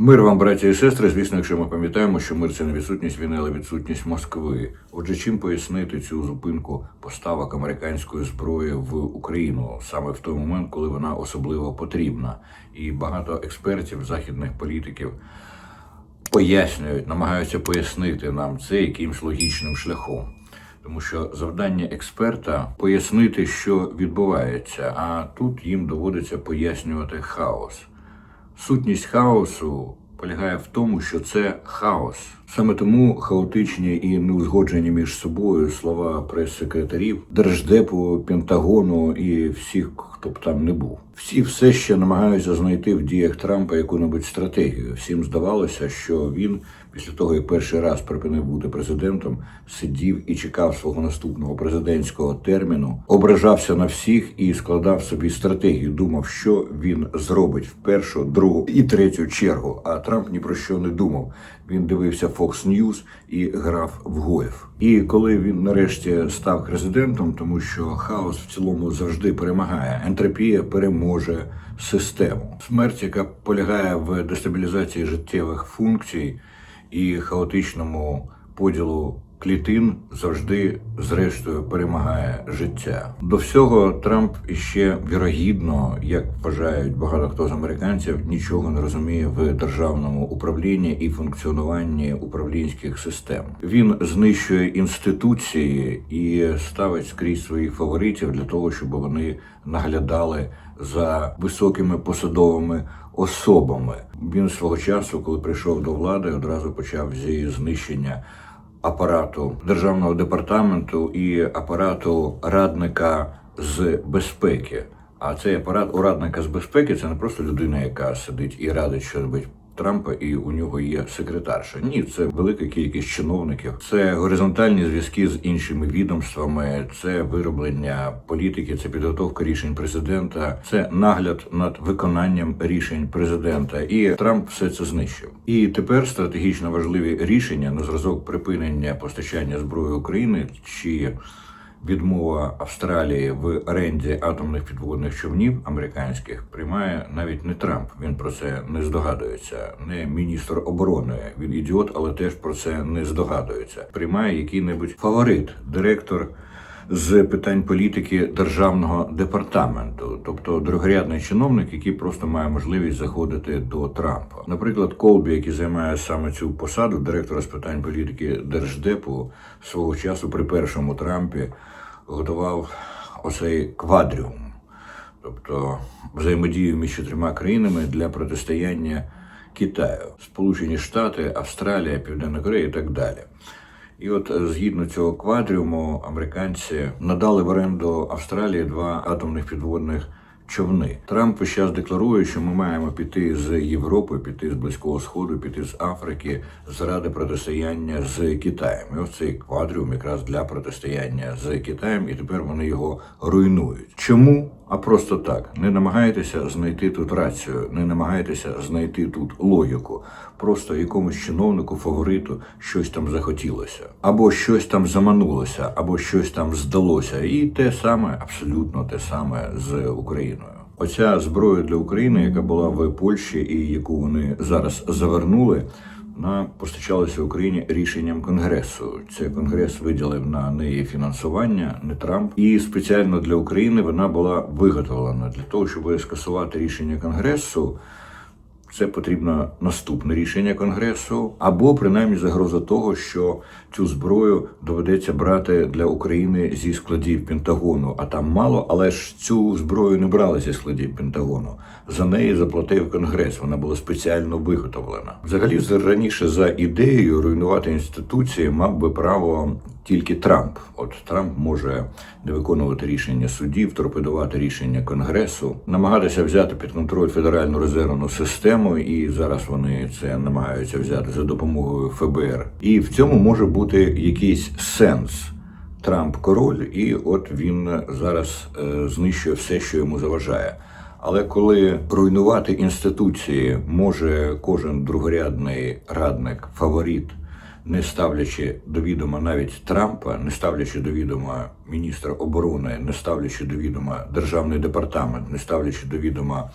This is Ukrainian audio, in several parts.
Мир вам, браті і сестри. Звісно, якщо ми пам'ятаємо, що мир це не відсутність війни, але відсутність Москви. Отже, чим пояснити цю зупинку поставок американської зброї в Україну саме в той момент, коли вона особливо потрібна, і багато експертів, західних політиків пояснюють, намагаються пояснити нам це якимсь логічним шляхом. Тому що завдання експерта пояснити, що відбувається, а тут їм доводиться пояснювати хаос. Сутність хаосу полягає в тому, що це хаос. Саме тому хаотичні і неузгоджені між собою слова прес-секретарів, держдепу, Пентагону і всіх, хто б там не був. Всі все ще намагаються знайти в діях Трампа яку-небудь стратегію. Всім здавалося, що він після того, як перший раз припинив бути президентом, сидів і чекав свого наступного президентського терміну, ображався на всіх і складав собі стратегію. Думав, що він зробить в першу, другу і третю чергу. А Трамп ні про що не думав. Він дивився Fox News і грав в гольф. І коли він нарешті став президентом, тому що хаос в цілому завжди перемагає, ентропія переможе систему. Смерть, яка полягає в дестабілізації життєвих функцій і хаотичному поділу клітин завжди, зрештою, перемагає життя. До всього Трамп іще вірогідно, як вважають багато хто з американців, нічого не розуміє в державному управлінні і функціонуванні управлінських систем. Він знищує інституції і ставить скрізь своїх фаворитів для того, щоб вони наглядали за високими посадовими особами. Він свого часу, коли прийшов до влади, одразу почав зі знищення апарату державного департаменту і апарату радника з безпеки. А цей апарат у радника з безпеки це не просто людина, яка сидить і радить щось Трампа, і у нього є секретарша. Ні, це велика кількість чиновників, це горизонтальні зв'язки з іншими відомствами, це вироблення політики, це підготовка рішень президента, це нагляд над виконанням рішень президента. І Трамп все це знищив. І тепер стратегічно важливі рішення на зразок припинення постачання зброї України чи відмова Австралії в оренді атомних підводних човнів американських приймає навіть не Трамп. Він про це не здогадується. Не міністр оборони. Він ідіот, але теж про це не здогадується. Приймає який-небудь фаворит, директор. З питань політики державного департаменту, тобто другорядний чиновник, який просто має можливість заходити до Трампа. Наприклад, Колбі, який займає саме цю посаду директора з питань політики держдепу, свого часу при першому Трампі готував оцей квадріум, тобто взаємодію між чотирма країнами для протистояння Китаю, Сполучені Штати, Австралія, Південна Корея і так далі. І от е, згідно цього квадріуму, американці надали в оренду Австралії два атомних підводних човни. Трамп час декларує, що ми маємо піти з Європи, піти з Близького Сходу, піти з Африки заради протистояння з Китаєм. І ось цей квадріум якраз для протистояння з Китаєм, і тепер вони його руйнують. Чому? А просто так. Не намагайтеся знайти тут рацію, не намагайтеся знайти тут логіку. Просто якомусь чиновнику, фавориту щось там захотілося, або щось там заманулося, або щось там здалося. І те саме, абсолютно те саме з Україною. Оця зброя для України, яка була в Польщі і яку вони зараз завернули. Вона постачалася Україні рішенням конгресу. Це конгрес виділив на неї фінансування, не Трамп. І спеціально для України вона була виготовлена для того, щоб скасувати рішення конгресу. Це потрібно наступне рішення конгресу, або принаймні загроза того, що цю зброю доведеться брати для України зі складів Пентагону. А там мало, але ж цю зброю не брали зі складів Пентагону. За неї заплатив конгрес. Вона була спеціально виготовлена. Взагалі, раніше за ідеєю руйнувати інституції мав би право тільки Трамп. От Трамп може не виконувати рішення судів, торпедувати рішення конгресу, намагатися взяти під контроль федеральну резервну систему, і зараз вони це намагаються взяти за допомогою ФБР. І в цьому може бути якийсь сенс. Трамп король, і от він зараз е, знищує все, що йому заважає. Але коли руйнувати інституції може кожен другорядний радник, фаворит не ставлячи до відома навіть Трампа, не ставлячи до відома міністра оборони, не ставлячи до відома державний департамент, не ставлячи до відома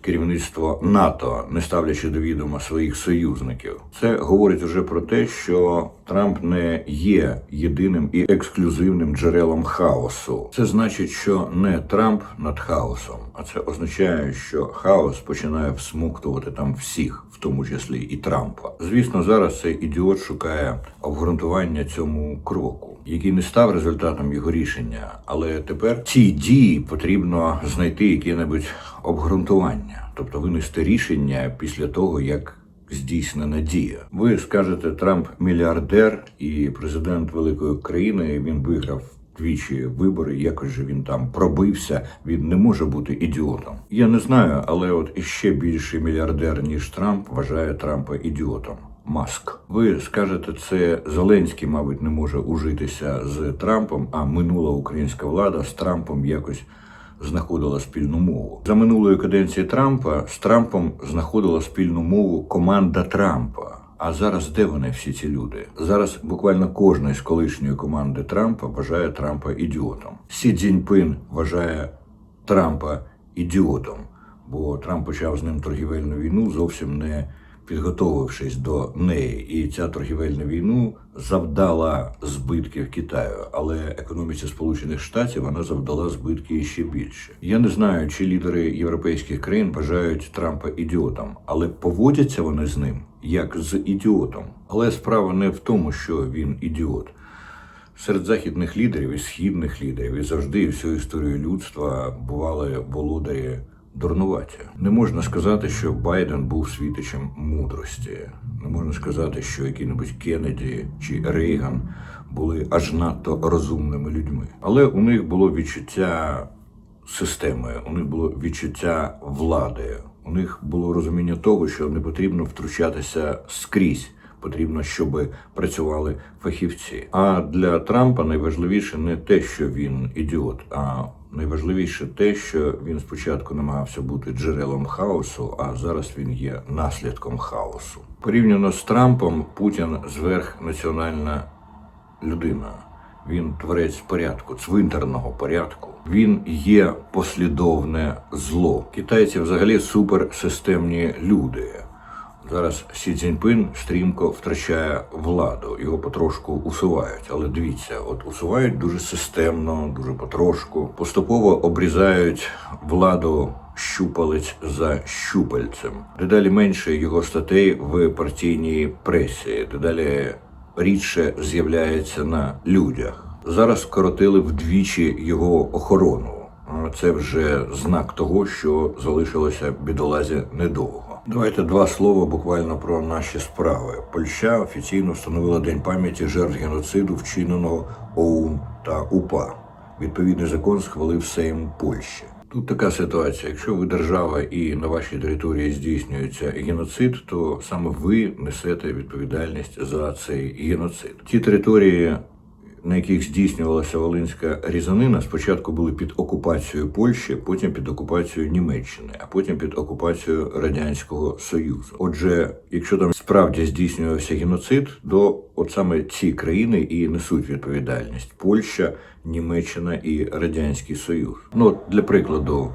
керівництво НАТО, не ставлячи до відома своїх союзників. Це говорить уже про те, що Трамп не є єдиним і ексклюзивним джерелом хаосу. Це значить, що не Трамп над хаосом, а це означає, що хаос починає всмоктувати там всіх, в тому числі і Трампа. Звісно, зараз цей ідіот шукає обґрунтування цьому кроку, який не став результатом його рішення, але тепер цій дії потрібно знайти яке-небудь обґрунтування, тобто винести рішення після того, як здійснена дія. Ви скажете, Трамп мільярдер і президент великої країни. Він виграв. Двічі вибори, якось же він там пробився. Він не може бути ідіотом. Я не знаю, але от іще більший мільярдер ніж Трамп вважає Трампа ідіотом. Маск. Ви скажете, це Зеленський, мабуть, не може ужитися з Трампом, а минула українська влада з Трампом якось знаходила спільну мову. За минулої каденції Трампа з Трампом знаходила спільну мову команда Трампа. А зараз де вони всі ці люди? Зараз буквально кожен з колишньої команди Трампа вважає Трампа ідіотом. Сі Цзіньпин вважає Трампа ідіотом, бо Трамп почав з ним торгівельну війну, зовсім не підготовившись до неї. І ця торгівельна війну завдала збитків Китаю, але економіці Сполучених Штатів вона завдала збитки ще більше. Я не знаю, чи лідери європейських країн вважають Трампа ідіотом, але поводяться вони з ним як з ідіотом. Але справа не в тому, що він ідіот. Серед західних лідерів і східних лідерів і завжди всю історію людства бували володарі дурнуваті. Не можна сказати, що Байден був світичем мудрості. Не можна сказати, що який-небудь Кеннеді чи Рейган були аж надто розумними людьми. Але у них було відчуття системи, у них було відчуття влади, у них було розуміння того, що не потрібно втручатися скрізь. Потрібно, щоб працювали фахівці. А для Трампа найважливіше не те, що він ідіот, а найважливіше те, що він спочатку намагався бути джерелом хаосу, а зараз він є наслідком хаосу. Порівняно з Трампом, Путін зверхнаціональна людина. Він творець порядку, цвинтарного порядку. Він є послідовне зло. Китайці взагалі суперсистемні люди. Зараз Сі Цзіньпин стрімко втрачає владу, його потрошку усувають. Але дивіться, от усувають дуже системно, дуже потрошку, поступово обрізають владу щупалець за щупальцем. Дедалі менше його статей в партійній пресі, дедалі рідше з'являється на людях. Зараз скоротили вдвічі його охорону. Це вже знак того, що залишилося бідолазі недовго. Давайте два слова буквально про наші справи. Польща офіційно встановила День пам'яті жертв геноциду, вчиненого ОУН та УПА. Відповідний закон схвалив Сейм Польщі. Тут така ситуація. Якщо ви держава і на вашій території здійснюється геноцид, то саме ви несете відповідальність за цей геноцид. Ті території, на яких здійснювалася Волинська різанина, спочатку були під окупацією Польщі, потім під окупацією Німеччини, а потім під окупацією Радянського Союзу. Отже, якщо там справді здійснювався геноцид, то от саме ці країни і несуть відповідальність: Польща, Німеччина і Радянський Союз. Ну от для прикладу.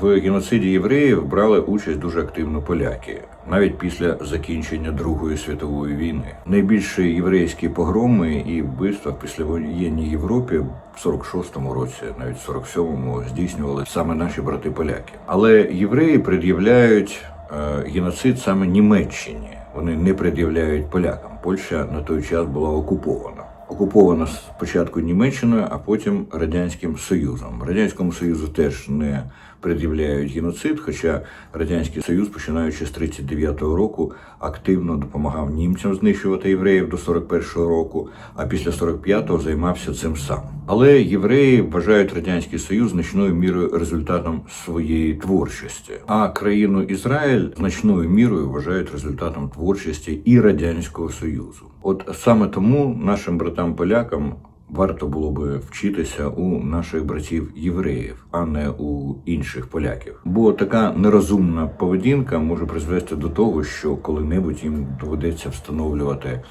В геноциді євреїв брали участь дуже активно поляки, навіть після закінчення Другої світової війни. Найбільші єврейські погроми і вбивства в післявоєнній Європі в 46-му році, навіть в 47-му, здійснювали саме наші брати поляки. Але євреї пред'являють е, геноцид саме Німеччині. Вони не пред'являють полякам. Польща на той час була окупована. Окупована спочатку Німеччиною, а потім Радянським Союзом. Радянському Союзу теж не пред'являють геноцид, хоча Радянський Союз, починаючи з 39-го року, активно допомагав німцям знищувати євреїв до 41-го року, а після 45-го займався цим сам. Але євреї вважають Радянський Союз значною мірою результатом своєї творчості, а країну Ізраїль значною мірою вважають результатом творчості і Радянського Союзу. От саме тому нашим братам-полякам варто було би вчитися у наших братів євреїв, а не у інших поляків. Бо така нерозумна поведінка може призвести до того, що коли-небудь їм доведеться встановлювати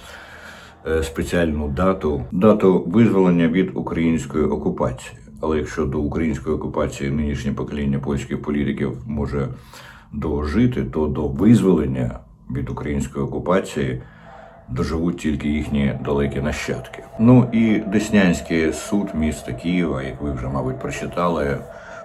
е, спеціальну дату, дату визволення від української окупації. Але якщо до української окупації нинішнє покоління польських політиків може дожити, то до визволення від української окупації доживуть тільки їхні далекі нащадки. Ну і Деснянський суд міста Києва, як ви вже, мабуть, прочитали,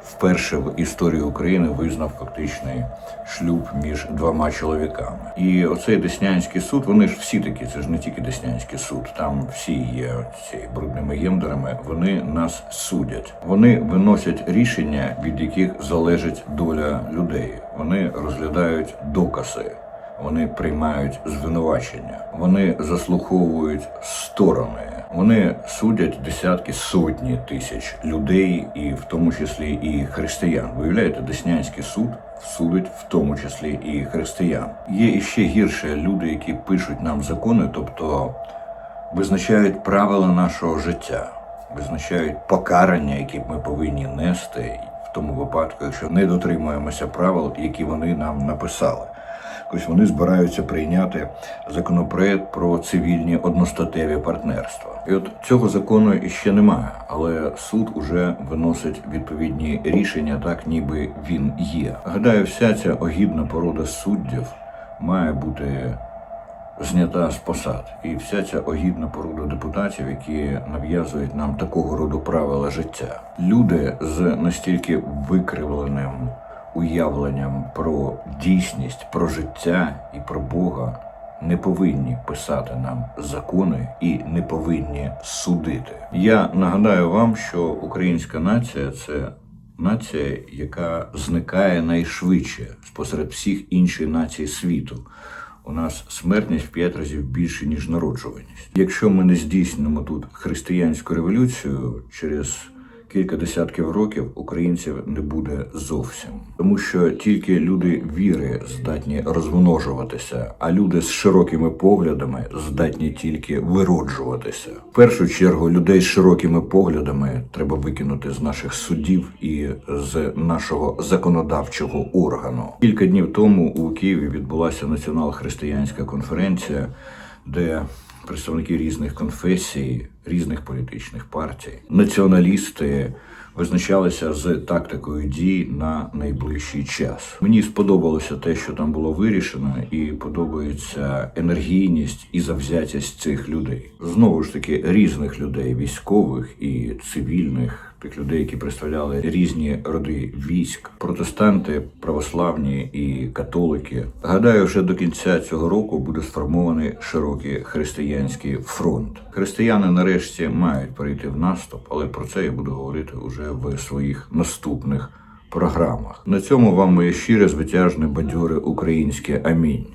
вперше в історії України визнав фактичний шлюб між двома чоловіками. І оцей Деснянський суд, вони ж всі такі, це ж не тільки Деснянський суд, там всі є ці брудними гендерами, вони нас судять. Вони виносять рішення, від яких залежить доля людей. Вони розглядають докази. Вони приймають звинувачення, вони заслуховують сторони, вони судять десятки сотні тисяч людей, і в тому числі і християн. Виявляєте, Деснянський суд судить в тому числі і християн. Є іще гірше люди, які пишуть нам закони, тобто визначають правила нашого життя, визначають покарання, які ми повинні нести в тому випадку, якщо не дотримуємося правил, які вони нам написали. Ось вони збираються прийняти законопроект про цивільні одностатеві партнерства. І от цього закону іще немає, але суд уже виносить відповідні рішення, так ніби він є. Гадаю, вся ця огідна порода суддів має бути знята з посад, і вся ця огідна порода депутатів, які нав'язують нам такого роду правила життя. Люди з настільки викривленим уявленням про дійсність, про життя і про Бога не повинні писати нам закони і не повинні судити. Я нагадаю вам, що українська нація це нація, яка зникає найшвидше спосеред всіх інших націй світу. У нас смертність в п'ять разів більше, ніж народжуваність. Якщо ми не здійснимо тут християнську революцію через кілька десятків років українців не буде зовсім, тому що тільки люди віри здатні розмножуватися, а люди з широкими поглядами здатні тільки вироджуватися. В першу чергу людей з широкими поглядами треба викинути з наших судів і з нашого законодавчого органу. Кілька днів тому у Києві відбулася націонал-християнська конференція, де представники різних конфесій, різних політичних партій, націоналісти визначалися з тактикою дій на найближчий час. Мені сподобалося те, що там було вирішено, і подобається енергійність і завзятість цих людей. Знову ж таки, різних людей, військових і цивільних. Тих людей, які представляли різні роди військ, протестанти, православні і католики. Гадаю, вже до кінця цього року буде сформований широкий християнський фронт. Християни нарешті мають перейти в наступ, але про це я буду говорити уже в своїх наступних програмах. На цьому вам моє щире, звитяжне, бадьоре українське амінь.